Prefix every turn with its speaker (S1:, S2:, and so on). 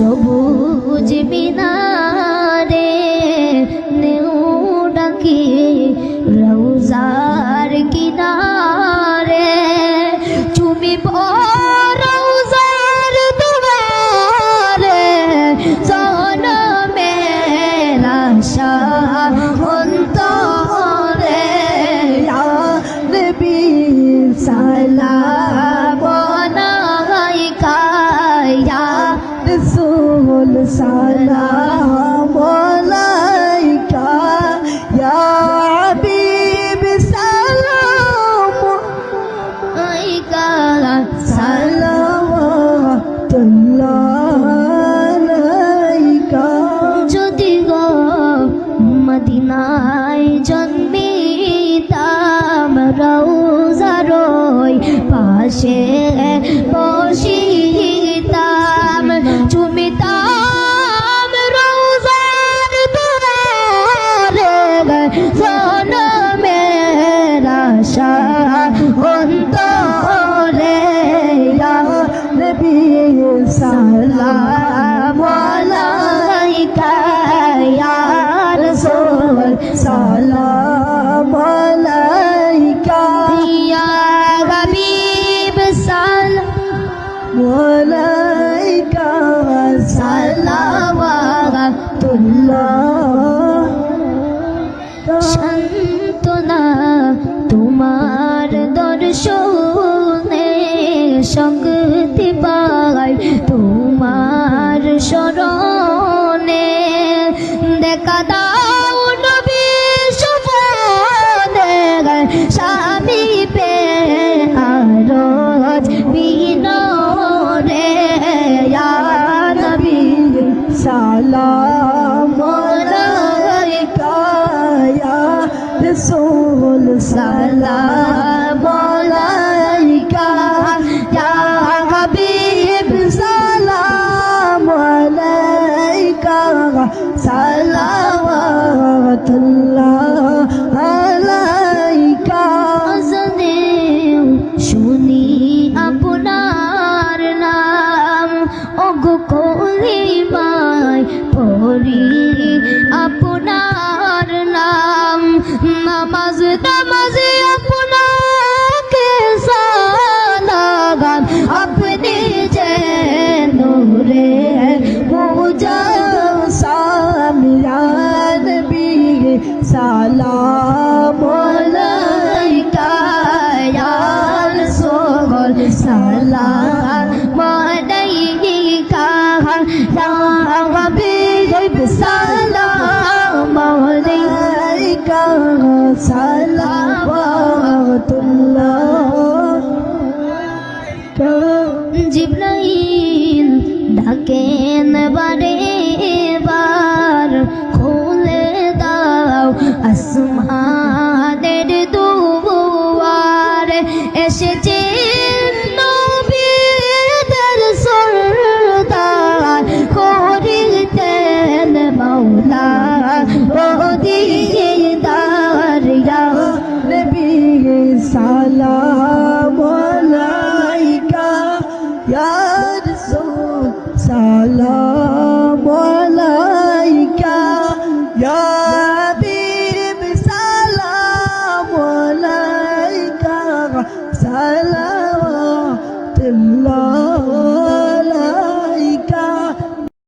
S1: সবুজ মিনারে নেউ ডাকি রৌজার কিনারে। তুমি রৌজার দুয়ারে জনমে আশা অন্তরে। নবী সালাম পাশে বসিতাম চুমিতাম রৌজার দুয়ারে জনমের আশা। অন্তরে ইয়া রাসূল সালাম আলাইকা হাবিব সালাম আলাইকা, সালাওয়াতুল্লাহ আলাইকা। আজনেও শুনি আপনার নাম, ওগো কলিমায় পড়ি আপনার নাম। نماز نماز اپنا کیسا لگا اپنی جے ہے پوجا سامیان بھی یا رسول سلام علیکہ۔ سلام সালাওয়াতুল্লাহ। জিব্রাইল ডাকেন বার সালা